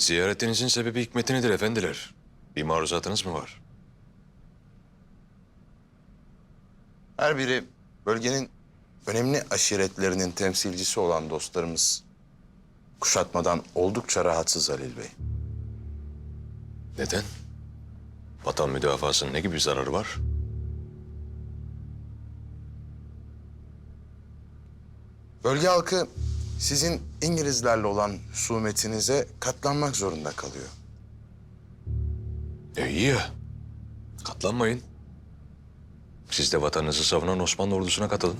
Ziyaretinizin sebebi hikmeti nedir efendiler? Bir maruzatınız mı var? Her biri bölgenin önemli aşiretlerinin temsilcisi olan dostlarımız kuşatmadan oldukça rahatsız Halil Bey. Neden? Vatan müdafasının ne gibi zararı var? Bölge halkı sizin İngilizlerle olan husumetinize katlanmak zorunda kalıyor. E iyi ya. Katlanmayın. Siz de vatanınızı savunan Osmanlı ordusuna katılın.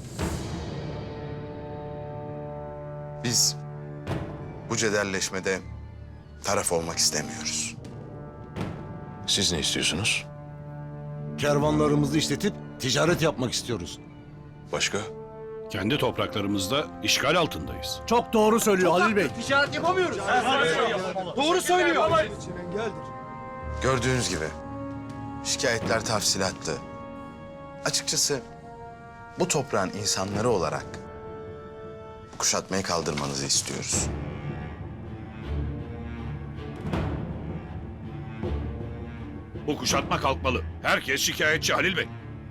Biz bu cederleşmede taraf olmak istemiyoruz. Siz ne istiyorsunuz? Kervanlarımızı işletip ticaret yapmak istiyoruz. Başka? Kendi topraklarımızda işgal altındayız. Çok doğru söylüyor Halil Bey. Gördüğünüz gibi şikayetler tafsilatlı. Açıkçası bu toprağın insanları olarak kuşatmayı kaldırmanızı istiyoruz. Bu kuşatma kalkmalı. Herkes şikayetçi Halil Bey.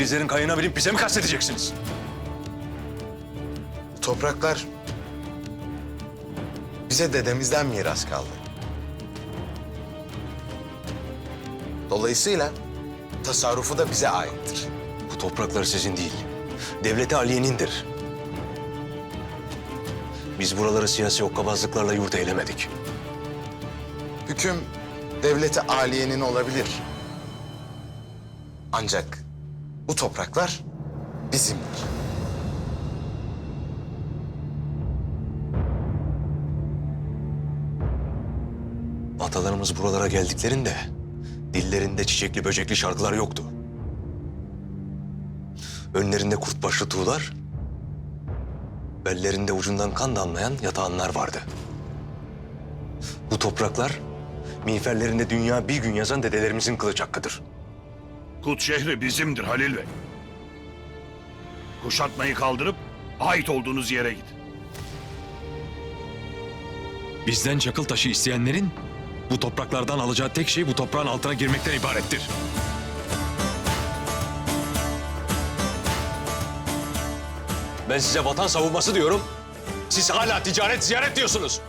İngilizlerin kayığına binip bize mi kastedeceksiniz? Bu topraklar bize dedemizden miras kaldı. Dolayısıyla tasarrufu da bize aittir. Bu topraklar sizin değil. Devleti Aliye'nindir. Biz buraları siyasi okkabazlıklarla yurt eylemedik. Hüküm devleti aliyenin olabilir. Ancak bu topraklar bizimdir. Atalarımız buralara geldiklerinde dillerinde çiçekli böcekli şarkılar yoktu. Önlerinde kurt başlı tuğlar, bellerinde ucundan kan damlayan yatağanlar vardı. Bu topraklar miğferlerinde dünya bir gün yazan dedelerimizin kılıç hakkıdır. Kut şehri bizimdir Halil Bey. Kuşatmayı kaldırıp ait olduğunuz yere gidin. Bizden çakıl taşı isteyenlerin bu topraklardan alacağı tek şey bu toprağın altına girmekten ibarettir. Ben size vatan savunması diyorum. Siz hala ticaret ziyaret diyorsunuz.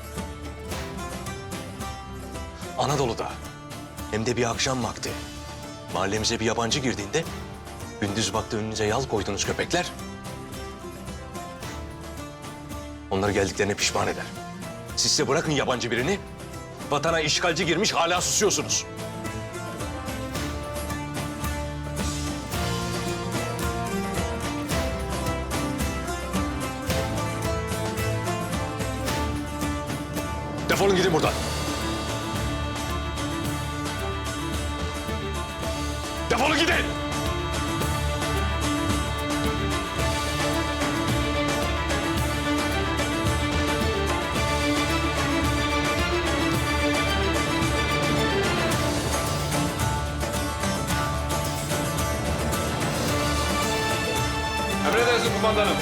Anadolu'da hem de bir akşam vakti mahallemize bir yabancı girdiğinde gündüz vakti önünüze yal koyduğunuz köpekler onları geldiklerine pişman eder. Siz de bırakın yabancı birini vatana işgalci girmiş hala susuyorsunuz. Defolun gidin buradan. Defolun gidin. Emredersin kumandanım.